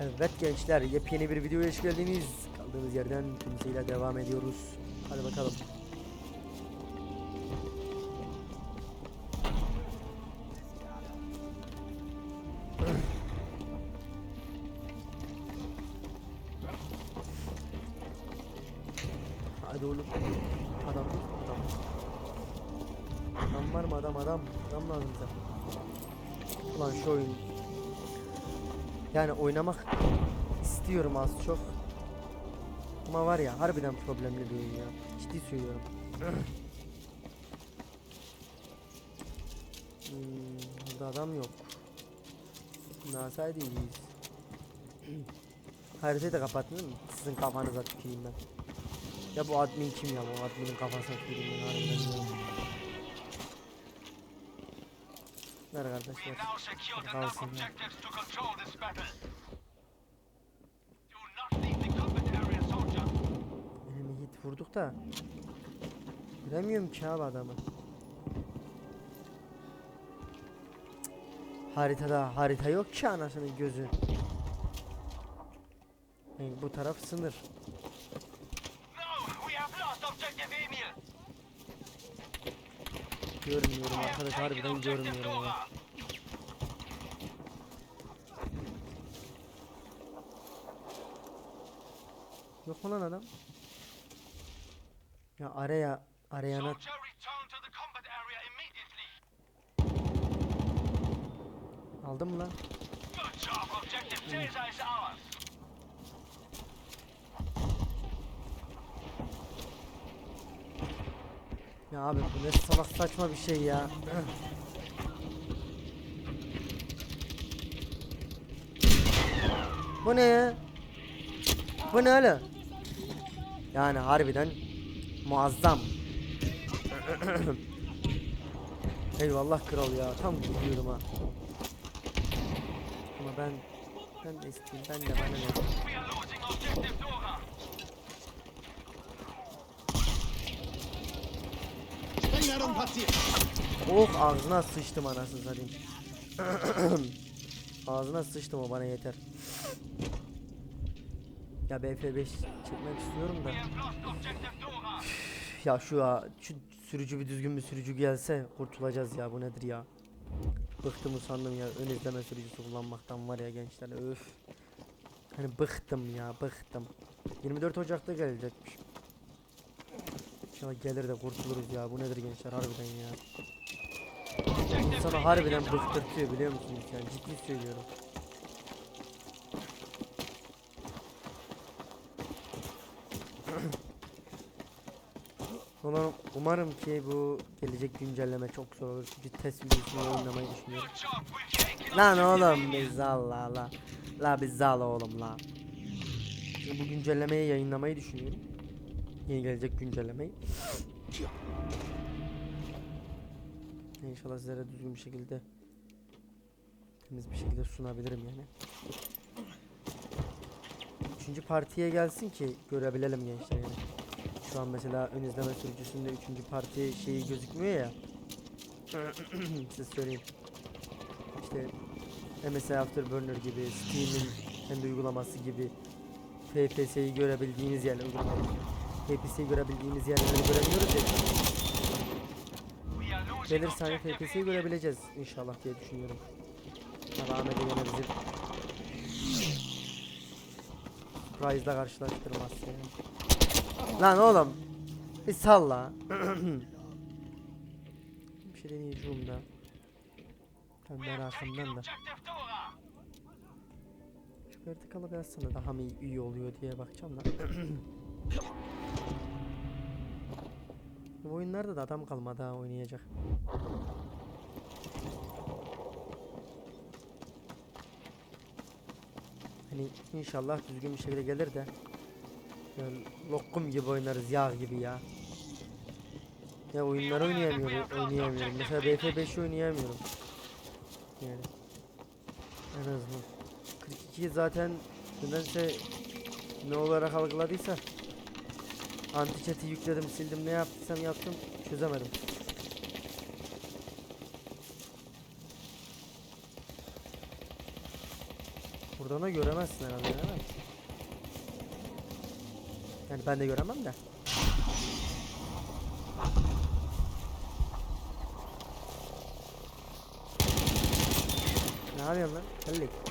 Evet gençler yepyeni bir videoya hoş geldiniz. Kaldığımız yerden tümseyle devam ediyoruz. Hadi bakalım. Yani oynamak istiyorum az çok. Ama var ya harbiden problemli bir oyun ya. Ciddi söylüyorum. hmm, burada adam yok. Nasay değiliz. Haritayı da kapattın değil mi? Sizin kafanıza tüküreyim ben. Ya bu admin kim ya? Bu adminin kafasına tüküreyim ben harbiden diyorum. Ver kardeş We ver. now secured Kalsın enough ya. objectives to control this battle. Do not leave combat area, soldier. Enemy hit vurduk da. Göremiyorum ki abi adamı. Haritada harita yok ki anasının gözü. Yani bu taraf sınır. Görmüyorum arkadaş harbiden görmüyorum ya. Yok mu lan adam? Ya araya arayana aldım mı lan? Good job, objective Caesar is ours. Ya abi bu ne salak saçma bir şey ya. bu ne? Bu ne öyle? Yani harbiden muazzam. Eyvallah kral ya. Tam gidiyorum ha. Ama ben ben de isteyeyim. Ben de bana ne? Oh ağzına sıçtım anasını satayım. ağzına sıçtım o bana yeter. Ya BF5 çekmek istiyorum da. Ya şu ya şu sürücü bir düzgün bir sürücü gelse kurtulacağız ya bu nedir ya. Bıktım usandım ya ön izleme sürücüsü kullanmaktan var ya gençler öf. Hani bıktım ya bıktım. 24 Ocak'ta gelecekmiş. İnşallah gelir de kurtuluruz ya bu nedir gençler harbiden ya. Emil harbiden bıktırtıyor biliyor musunuz yani ciddi söylüyorum. Umarım, umarım ki bu gelecek güncelleme çok zor olur çünkü test videosunu oynamayı düşünüyorum. Lan oğlum biz Allah la. La biz oğlum la. Bu güncellemeyi yayınlamayı düşünüyorum. Yeni gelecek güncellemeyi. İnşallah sizlere düzgün bir şekilde temiz bir şekilde sunabilirim yani. Üçüncü partiye gelsin ki görebilelim gençler yani. Şu an mesela ön izleme sürücüsünde üçüncü parti şeyi gözükmüyor ya. Size söyleyeyim. İşte MSI Afterburner gibi, Steam'in kendi uygulaması gibi FPS'yi görebildiğiniz yerler uygulamalı. FPS'yi görebildiğimiz yerleri göremiyoruz ya. FPS'yi Emil. görebileceğiz inşallah diye düşünüyorum. Allah Ahmet'e yine bizi Surprise'la karşılaştırmaz yani. Lan oğlum bir salla. bir şey deneyeceğim da. Ben merakımdan da. Şu vertikalı bir aslında daha mı iyi oluyor diye bakacağım da. Bu oyunlarda da adam kalmadı oynayacak. Hani inşallah düzgün bir şekilde gelir de yani lokum gibi oynarız yağ gibi ya. Ya oyunları oynayamıyorum, oynayamıyorum. Mesela BF5 oynayamıyorum. Yani en azından 42 zaten nedense ne olarak algıladıysa anti yükledim sildim ne yaptıysam yaptım çözemedim. Buradan da göremezsin herhalde değil mi? Yani ben de göremem de. Ne yapıyorsun lan? Kellik.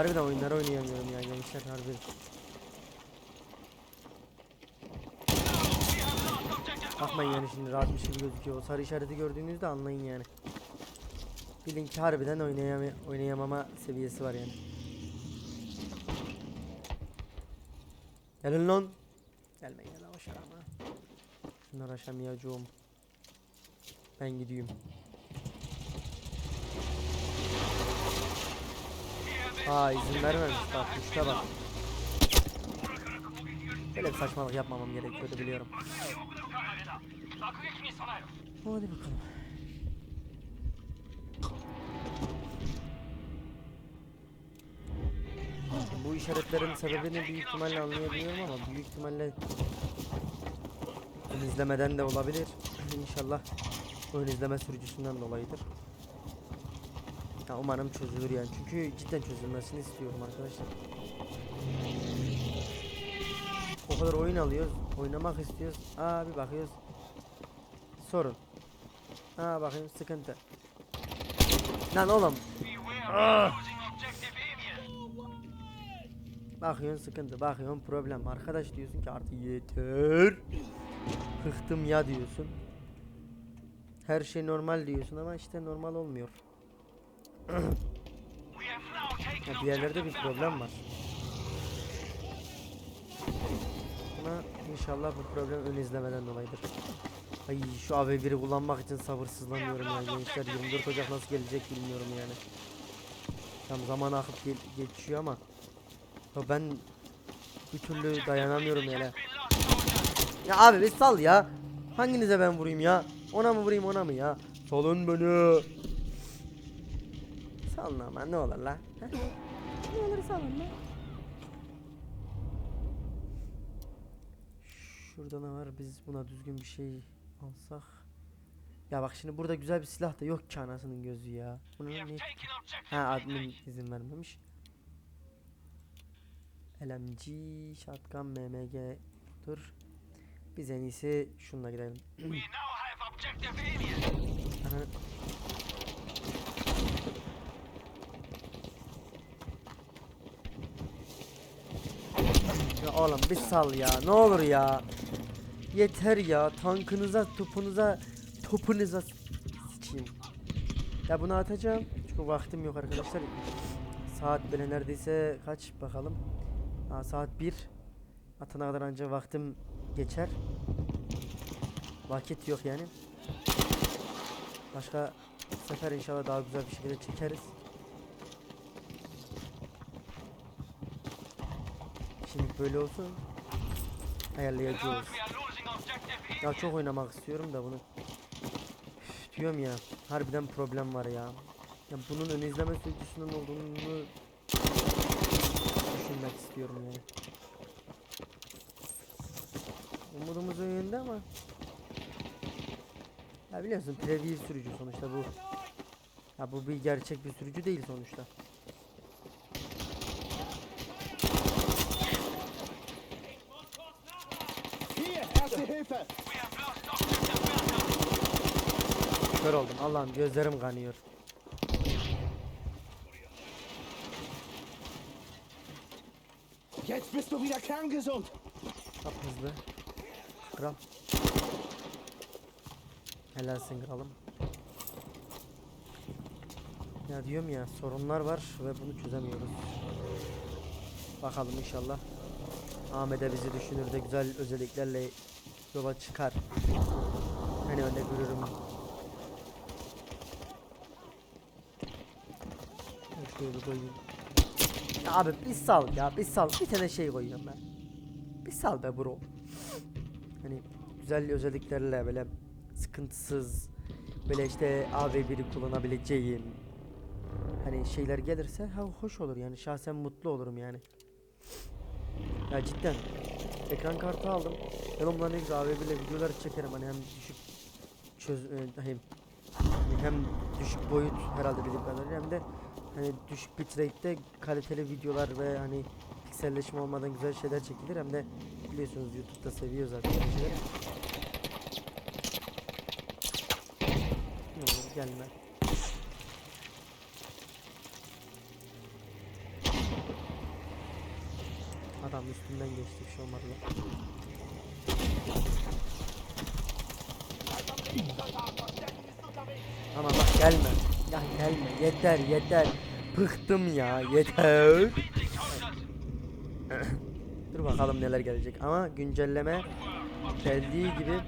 Harbiden oyunları oynayamıyorum ya gençler harbi. Bakmayın yani şimdi rahatmış gibi gözüküyor. O sarı işareti gördüğünüzde anlayın yani. Bilin ki harbiden oynayama, oynayamama seviyesi var yani. Gelin lan. Gelmeyin ya aşağı ama. Şunları aşamayacağım. Ben gidiyorum. Aa izin vermemiş bak işte bak. Böyle bir saçmalık yapmamam gerekiyordu biliyorum. Hadi bakalım. Bu işaretlerin sebebini büyük ihtimalle anlayabiliyorum ama büyük ihtimalle izlemeden de olabilir. İnşallah ön izleme sürücüsünden dolayıdır. Ya umarım çözülür yani çünkü cidden çözülmesini istiyorum arkadaşlar. O kadar oyun alıyoruz, oynamak istiyoruz. Aa bir bakıyoruz. Sorun. Ha bakayım sıkıntı. Lan oğlum objective area. bakıyorsun sıkıntı bakıyorsun problem arkadaş diyorsun ki artık yeter. Hıhtım ya diyorsun. Her şey normal diyorsun ama işte normal olmuyor. Ya bir bir problem var. Buna inşallah bu problem ön izlemeden dolayıdır. Ay şu AV1'i kullanmak için sabırsızlanıyorum ya gençler 24 Ocak nasıl gelecek bilmiyorum yani. Tam zaman akıp gel- geçiyor ama ya ben bir türlü dayanamıyorum hele. Ya abi bir sal ya. Hanginize ben vurayım ya? Ona mı vurayım ona mı ya? Salın beni. Salın ama ne olur la. Ne olur salın la. Şurada ne var? Biz buna düzgün bir şey alsak. Ya bak şimdi burada güzel bir silah da yok ki anasının gözü ya. Bunu objective Ha admin izin vermemiş. LMG, shotgun, MMG dur. Biz en iyisi şununla gidelim. We oğlum bir sal ya ne olur ya. Yeter ya tankınıza topunuza topunuza sıçayım. Ya bunu atacağım çünkü vaktim yok arkadaşlar. Saat bile neredeyse kaç bakalım. Ha, saat 1. Atana kadar ancak vaktim geçer. Vakit yok yani. Başka sefer inşallah daha güzel bir şekilde çekeriz. Şimdi böyle olsun. Objective area. Ya çok oynamak istiyorum da bunu. Üf, diyorum ya. Harbiden problem var ya. Ya bunun ön izleme sürücüsünün olduğunu düşünmek istiyorum yani. Umudumuz o yönde ama ya biliyorsun preview sürücü sonuçta bu. Ya bu bir gerçek bir sürücü değil sonuçta. Bertha. Kör oldum. Allah'ım gözlerim kanıyor. Jetzt bist du wieder kerngesund! Çok hızlı. Kral. Helalsin kralım. Ya diyorum ya sorunlar var ve bunu çözemiyoruz. Bakalım inşallah. Ahmet'e bizi düşünür de güzel özelliklerle yola çıkar. Hani öyle görürüm. Şöyle koyayım. Ya abi bir sal ya bir sal. Bir tane şey koyuyorum ben. Bir sal be bro. Hani güzel özelliklerle böyle sıkıntısız böyle işte AV1'i kullanabileceğim hani şeyler gelirse ha hoş olur yani şahsen mutlu olurum yani. Ya cidden ekran kartı aldım. Ben onunla ne güzel AVB ile videolar çekerim hani hem düşük çöz e, hem hem düşük boyut herhalde bildiğim kadarıyla hem de hani düşük bitrate'de kaliteli videolar ve hani pikselleşme olmadan güzel şeyler çekilir hem de biliyorsunuz YouTube'da seviyor zaten olur gelme. Adam üstünden geçti bir şey olmadı lan. Ama bak gelme. Ya gelme. Yeter yeter. Bıktım ya. Yeter. Dur bakalım neler gelecek. Ama güncelleme geldiği gibi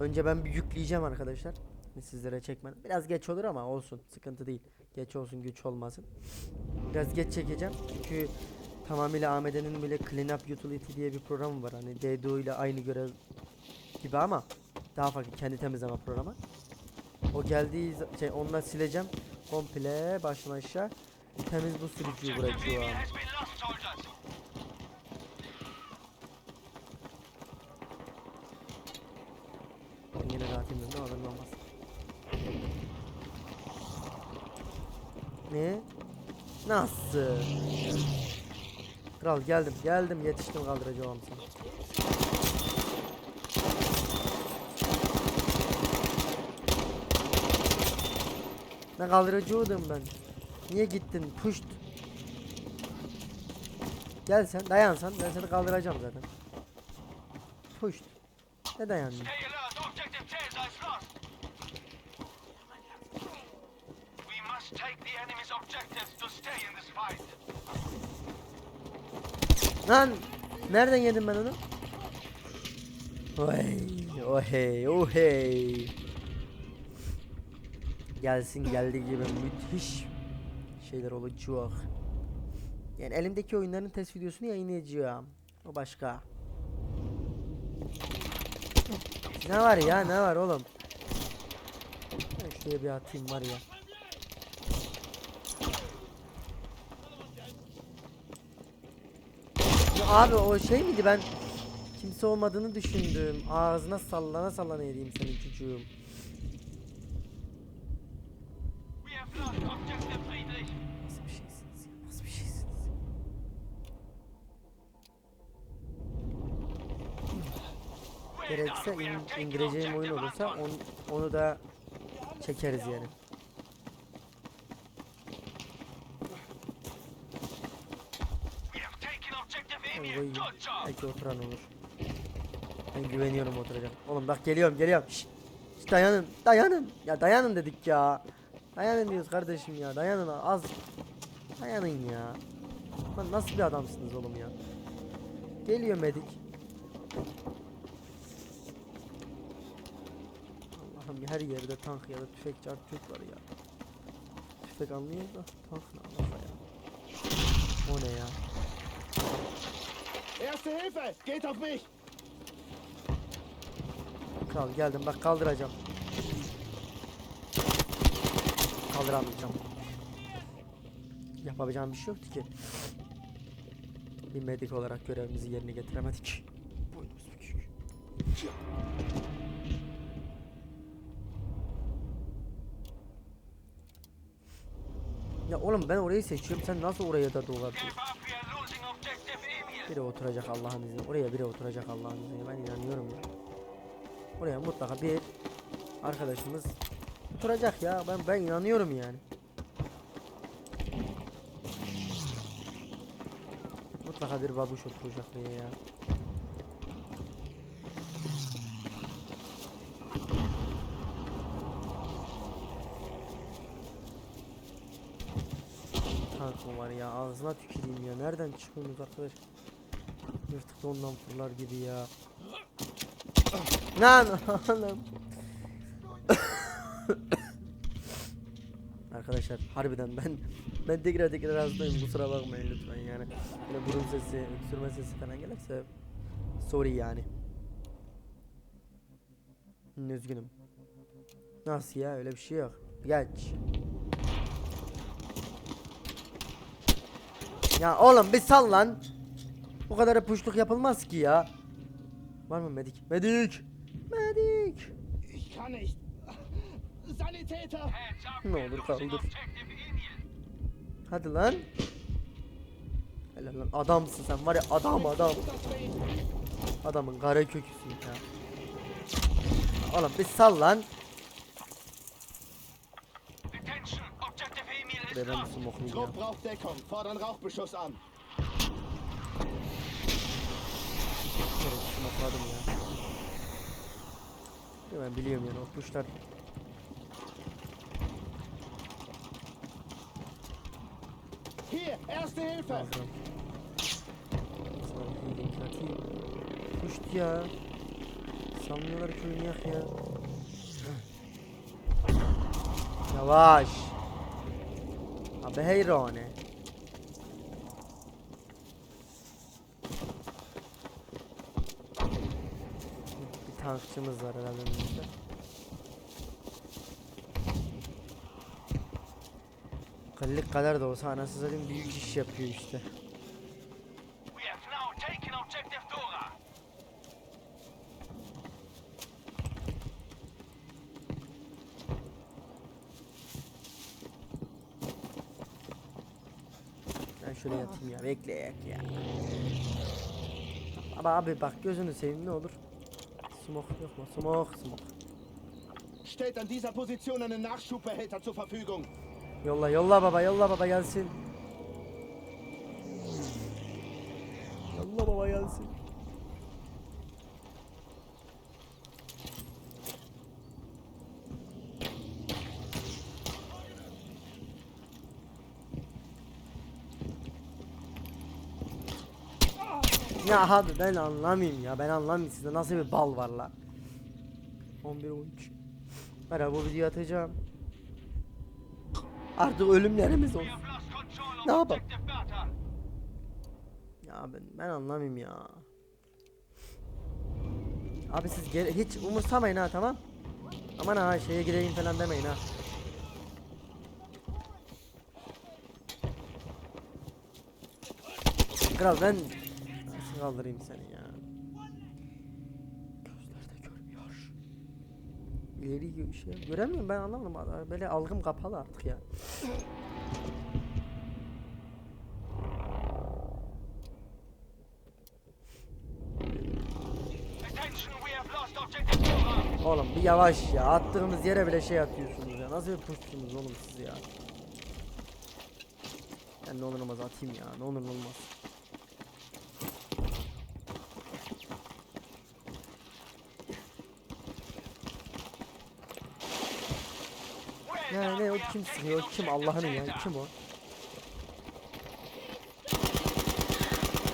önce ben bir yükleyeceğim arkadaşlar. Sizlere çekmem. Biraz geç olur ama olsun. Sıkıntı değil. Geç olsun güç olmasın. Biraz geç çekeceğim. Çünkü tamamıyla AMD'nin böyle Clean Up Utility diye bir programı var. Hani DDO ile aynı görev gibi ama daha farklı kendi temizleme programı. O geldiği şey onunla sileceğim. Komple baştan aşağı temiz bu sürücüyü bırakıyor. Ben yine atayım dedim ama belli olmaz. Ne? Nasıl? Kral geldim geldim yetiştim kaldıracağım seni. Ne kaldıracaktım ben. Niye gittin? Puşt. Gel sen dayansan ben seni kaldıracağım zaten. Puşt. Ne dayandın? Take the enemy's objectives to stay in this Lan nereden yedim ben onu? Oy, oh hey, oh hey. Gelsin geldiği gibi müthiş şeyler olacak. Yani elimdeki oyunların test videosunu yayınlayacağım. O başka. Ne var ya ne var oğlum? Ben şuraya bir atayım var ya. Abi o şey miydi ben kimse olmadığını düşündüm. Ağzına sallana sallana yediğim senin çocuğum. Nasıl bir Gerekse in- indireceğim oyun olursa on, onu da çekeriz yani. Job. belki oturan olur. Ben güveniyorum oturacak. Oğlum bak geliyorum geliyorum. Şşt, dayanın dayanın. Ya dayanın dedik ya. Dayanın diyoruz kardeşim ya. Dayanın az. Dayanın ya. Lan nasıl bir adamsınız oğlum ya. Geliyor medik. Allah'ım her yerde tank ya da tüfek çarpık var ya. Tüfek anlıyor da tank ne ya. O ne ya? Erste Hilfe! Geht auf mich! Kral geldim bak kaldıracağım. Kaldıramayacağım. Yapabileceğim bir şey yoktu ki. Bir medik olarak görevimizi yerine getiremedik. Boynumuz bükük. Ya oğlum ben orayı seçiyorum sen nasıl oraya da dolar Biri oturacak Allah'ın izniyle. Oraya biri oturacak Allah'ın izniyle. Ben inanıyorum ya. Oraya mutlaka bir arkadaşımız oturacak ya. Ben ben inanıyorum yani. Mutlaka bir babuş oturacak buraya ya. Tank var ya? Ağzına tüküreyim ya. Nereden çıkıyorsunuz arkadaş? Yırtık ondan fırlar gibi ya. Lan oğlum. Arkadaşlar harbiden ben ben tekrar tekrar hastayım kusura bakmayın lütfen yani. Böyle burun sesi, öksürme sesi falan gelirse sorry yani. Üzgünüm. Nasıl ya öyle bir şey yok. Geç. Ya oğlum bir sal lan. Bu kadar puşluk yapılmaz ki ya. Var mı medik? Medik! Medik! Ich kann nicht. Sanitäter! Ne olur kaldır. Hadi lan. Helal lan adamsın sen var ya adam adam. Adamın kara köküsün ya. Oğlum bir sal lan. Attention. Objective Emil is Ve ben lost. smoke'layım ya. Trupp braucht Deckung. Fordern Rauchbeschuss an. Smokladım ya. Ben biliyorum yani o kuşlar. Hier, erste Hilfe! Ya. Sanmıyorlar ki oynayak ya. Yavaş. Abi heyrane. Bir tankçımız var herhalde önümüzde. Kıllık kadar da olsa anasını satayım büyük iş yapıyor işte. Ben şöyle yatayım ya bekleyek ya. Ama abi bak gözünü seveyim ne olur. Smoke mu? Smoke smoke. Stellt an dieser Position einen Nachschubbehälter zur Verfügung. Yolla yolla baba yolla baba gelsin. Yolla baba gelsin. Ya abi ben anlamayayım ya ben anlamayayım sizde nasıl bir bal var la 11 13 Merhaba bu videoyu atacağım Artık ölümlerimiz olsun Ne yapalım? Ya ben, ben anlamayayım ya. Abi siz hiç umursamayın ha tamam. Aman ha şeye gireyim falan demeyin ha. Kral ben kaldırayım seni ya? Gözlerde görmüyor. İleri gö- şey göremiyorum ben anlamadım. Böyle algım kapalı artık ya. Oğlum bir yavaş ya. Attığımız yere bile şey atıyorsunuz ya. Nasıl bir puşsunuz oğlum siz ya? Ben ne olur olmaz atayım ya. Ne olur olmaz. kim sıkıyor? Kim Allah'ın ya? Kim o?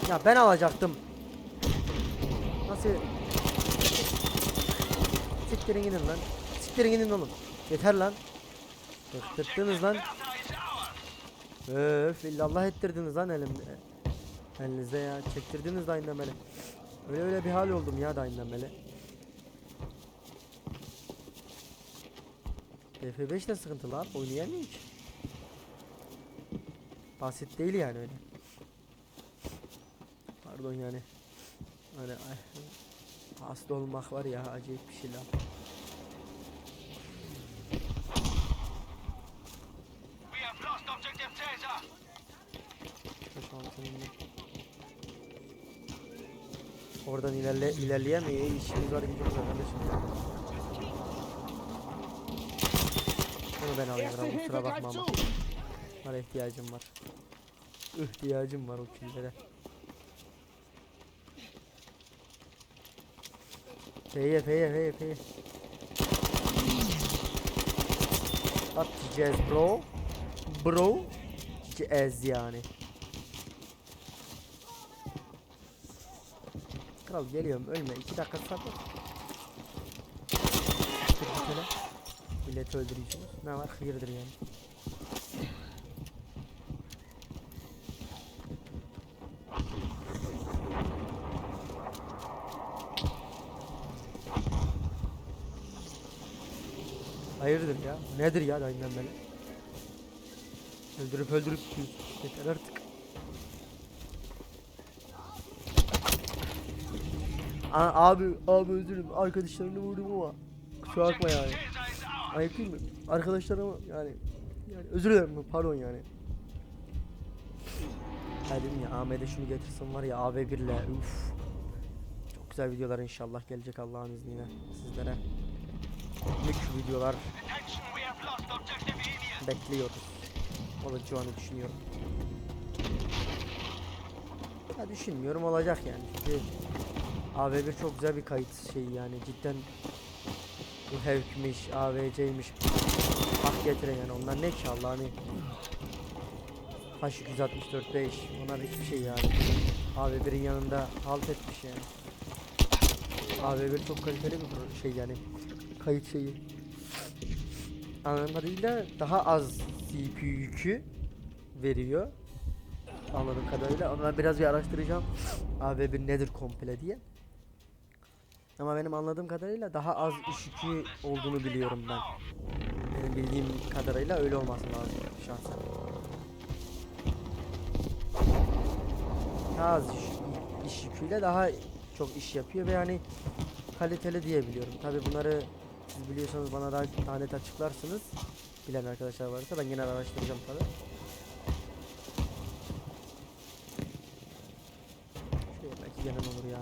Ya ben alacaktım. Nasıl? Siktirin gidin lan. Siktirin gidin oğlum. Yeter lan. Kıttırdınız lan. Öf illallah ettirdiniz lan elimde. Elinizde ya. Çektirdiniz Dynamel'e. Öyle öyle bir hal oldum ya Dynamel'e. DF5 de sıkıntı lan. Oynayamıyor ki. Basit değil yani öyle. Pardon yani. Hani hasta olmak var ya acayip bir şey lan. Oradan ilerle ilerleyemeyiz. İşimiz var gücümüz var. Ben alayım Ram, kusura bakma ama. Bana ihtiyacım var. İhtiyacım var o killere. F'ye F'ye F'ye F'ye. What diyeceğiz bro? Bro? Diyeceğiz yani. Kral geliyorum ölme 2 dakika sabır. Dur bir tane. Milleti öldürüyorsunuz. Ne var? Hayırdır yani. Hayırdır ya? Nedir ya dayından beri? Öldürüp öldürüp. Yeter artık. A- abi abi özür dilerim arkadaşlarını vurdum ama kusura bakma yani. Ayıp değil mi? Arkadaşlarıma yani yani özür dilerim pardon yani. Ha dedim ya Ahmet'e şunu getirsin var ya AB1 ile uf. Çok güzel videolar inşallah gelecek Allah'ın izniyle sizlere. Mük videolar bekliyoruz. Olacağını düşünüyorum. Ya düşünmüyorum olacak yani çünkü AV1 çok güzel bir kayıt şeyi yani cidden bu Hevk'miş, AVC'ymiş hak getiren yani onlar ne ki Allah'ını H264 5 onlar hiçbir şey yani AV1'in yanında halt etmiş yani AV1 çok kaliteli bir şey yani kayıt şeyi anladığım kadarıyla daha az CPU yükü veriyor. Anladığım kadarıyla. Ben biraz bir araştıracağım. AB1 nedir komple diye. Ama benim anladığım kadarıyla daha az iş yükü olduğunu biliyorum ben. Benim bildiğim kadarıyla öyle olması lazım şahsen. Daha az iş, yüküyle daha çok iş yapıyor ve yani kaliteli diyebiliyorum. Tabi bunları siz biliyorsanız bana daha daha net açıklarsınız. Bilen arkadaşlar varsa ben yine araştıracağım tabi. Şöyle belki gelen olur ya.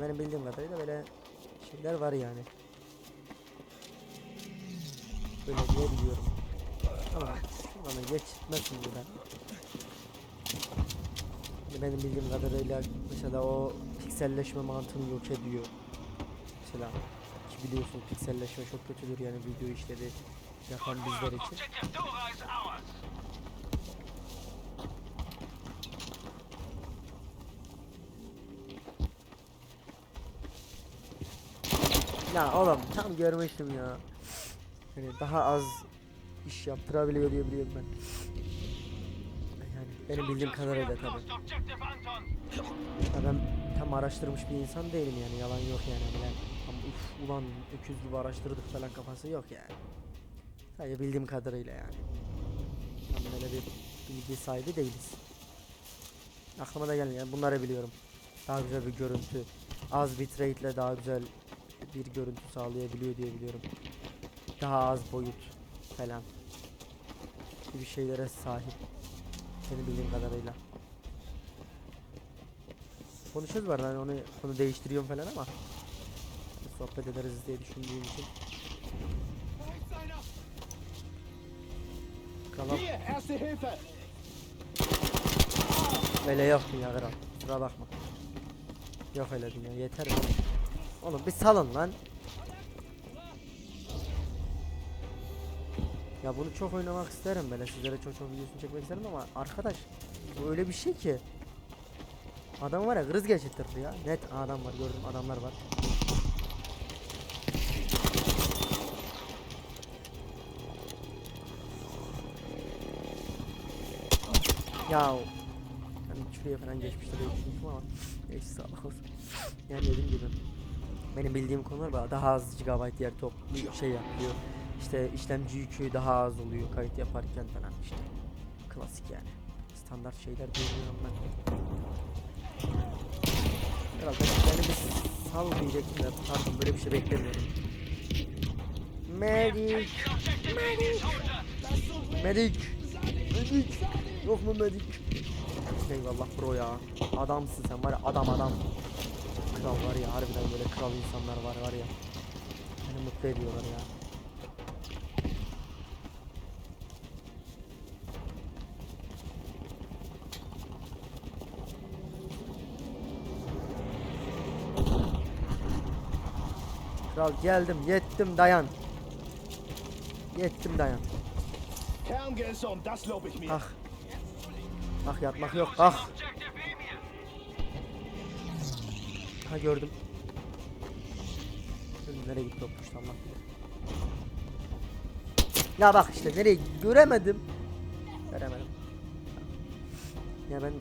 Benim bildiğim kadarıyla böyle şeyler var yani. Böyle diye biliyorum. Ama şuradan geçmesin buradan. Yani benim bildiğim kadarıyla mesela o pikselleşme mantığını yok ediyor. Mesela ki biliyorsun pikselleşme çok kötüdür yani video işleri yapan bizler için. Objective Dora is ours. Ya oğlum tam görmüştüm ya. Yani daha az iş yaptırabiliyor diye biliyorum ben. Yani benim bildiğim kadarıyla tabii. Ya ben tam araştırmış bir insan değilim yani yalan yok yani. Hani ben, tam uf ulan öküz gibi araştırdık falan kafası yok yani. Sadece bildiğim kadarıyla yani. Tam böyle bir bilgi sahibi değiliz. Aklıma da gelmiyor. Yani bunları biliyorum. Daha güzel bir görüntü. Az bitrate ile daha güzel bir görüntü sağlayabiliyor diye biliyorum. Daha az boyut falan. Gibi şeylere sahip. Benim bildiğim kadarıyla. Konuşuyoruz var ben onu konu değiştiriyorum falan ama sohbet ederiz diye düşündüğüm için. Hilfe! öyle yok dünya kral. Kusura bakma. Yok öyle dünya yeter. be. Oğlum bir salın lan. Ya bunu çok oynamak isterim böyle sizlere çok çok videosunu çekmek isterim ama arkadaş bu öyle bir şey ki Adam var ya kriz geçirtir ya. Net adam var gördüm adamlar var. Ya hani şuraya falan geçmiştir diye düşündüm ama neyse sağlık olsun. Yani dediğim gibi benim bildiğim konular var. Daha az GB yer toplu şey yapıyor. İşte işlemci yükü daha az oluyor kayıt yaparken falan işte. Klasik yani. Standart şeyler diyorum ben. Herhalde beni bir sal diyecektim de pardon böyle bir şey beklemiyordum. Medik, soldiers. medik, medik. Yok mu medik? Eyvallah bro ya. Adamsın sen var ya adam adam. Kral var ya harbiden böyle kral insanlar var var ya. Beni mutlu ediyorlar ya. Kral geldim yettim dayan. Yettim dayan. Mir. Ah. Ah yatmak yok. Ah. Ha gördüm. Gördüm, nereye gitti o push Allah bilir. Ya bak işte nereye göremedim. Göremedim. Ya ben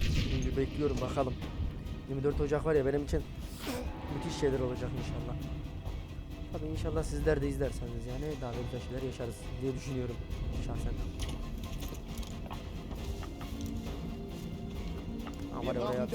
şimdi bekliyorum bakalım. 24 Ocak var ya benim için müthiş şeyler olacak inşallah. Tabii inşallah sizler de izlerseniz yani daha da güzel şeyler yaşarız diye düşünüyorum şahsen. Ya oraya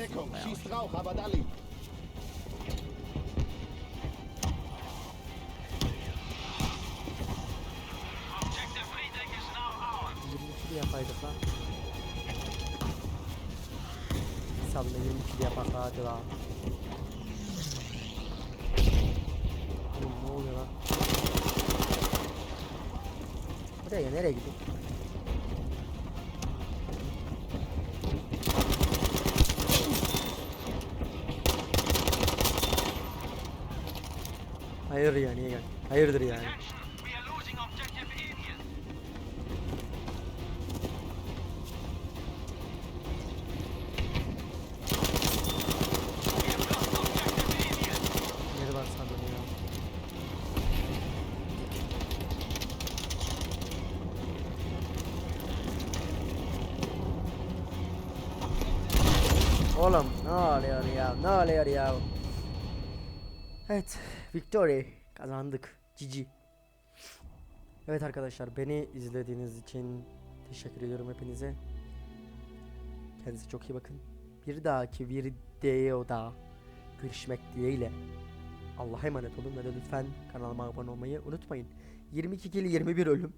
lan. Oğlum ne oluyor lan? Buraya nereye gidiyor? Hayır ya niye gel? Hayırdır yani? Oluyor ya? Ne oluyor ya? Evet, Victory kazandık. Cici. Evet arkadaşlar beni izlediğiniz için teşekkür ediyorum hepinize. Kendinize çok iyi bakın. Bir dahaki videoda görüşmek dileğiyle. Allah'a emanet olun ve de lütfen kanalıma abone olmayı unutmayın. 22 kill 21 ölüm.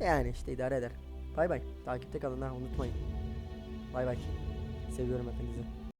Yani işte idare eder. Bay bay. Takipte kalın ha unutmayın. Bay bay. Seviyorum hepinizi.